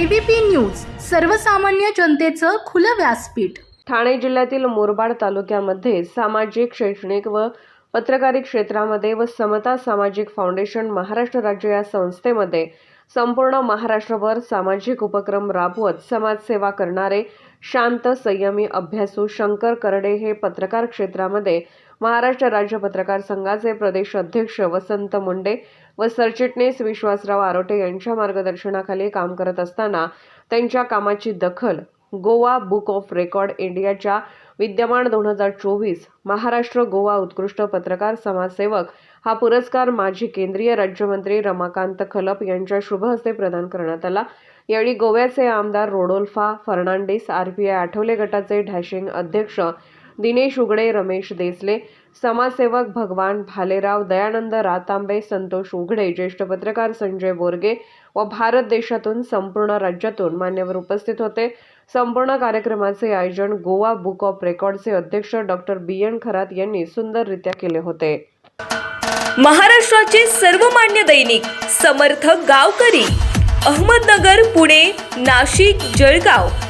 ABP news सर्वसामान्य जनतेचं खुलं व्यासपीठ. ठाणे जिल्ह्यातील मुरबाड तालुक्यामध्ये सामाजिक शैक्षणिक व पत्रकारी क्षेत्रामध्ये व समता सामाजिक फाउंडेशन महाराष्ट्र राज्य या संस्थेमध्ये संपूर्ण महाराष्ट्रभर सामाजिक उपक्रम राबवत समाजसेवा करणारे शांत संयमी अभ्यासू शंकर करडे हे पत्रकार क्षेत्रामध्ये महाराष्ट्र राज्य पत्रकार संघाचे प्रदेश अध्यक्ष वसंत मुंडे व सरचिटणीस विश्वासराव आरोटे यांच्या मार्गदर्शनाखाली काम करत असताना त्यांच्या कामाची दखल गोवा बुक ऑफ रेकॉर्ड इंडियाच्या विद्यमान दोन हजार चोवीस महाराष्ट्र गोवा उत्कृष्ट पत्रकार समाजसेवक हा पुरस्कार माजी केंद्रीय राज्यमंत्री रमाकांत खलप यांच्या शुभ हस्ते प्रदान करण्यात आला. यावेळी गोव्याचे आमदार रोडोल्फा फर्नांडिस आय आठवले गटाचे डॅशिंग अध्यक्ष दिनेश उघडे रमेश देसले समाजसेवक भगवान भालेराव दयानंद रातांबे संतोष उघडे ज्येष्ठ पत्रकार संजय बोरगे व भारत देशातून संपूर्ण राज्यातून मान्यवर उपस्थित होते. संपूर्ण कार्यक्रमाचे आयोजन गोवा बुक ऑफ रेकॉर्डचे अध्यक्ष डॉक्टर बी. एन. खरात यांनी सुंदररित्या केले होते. महाराष्ट्राचे सर्वमान्य दैनिक समर्थ गावकरी अहमदनगर पुणे नाशिक जळगाव.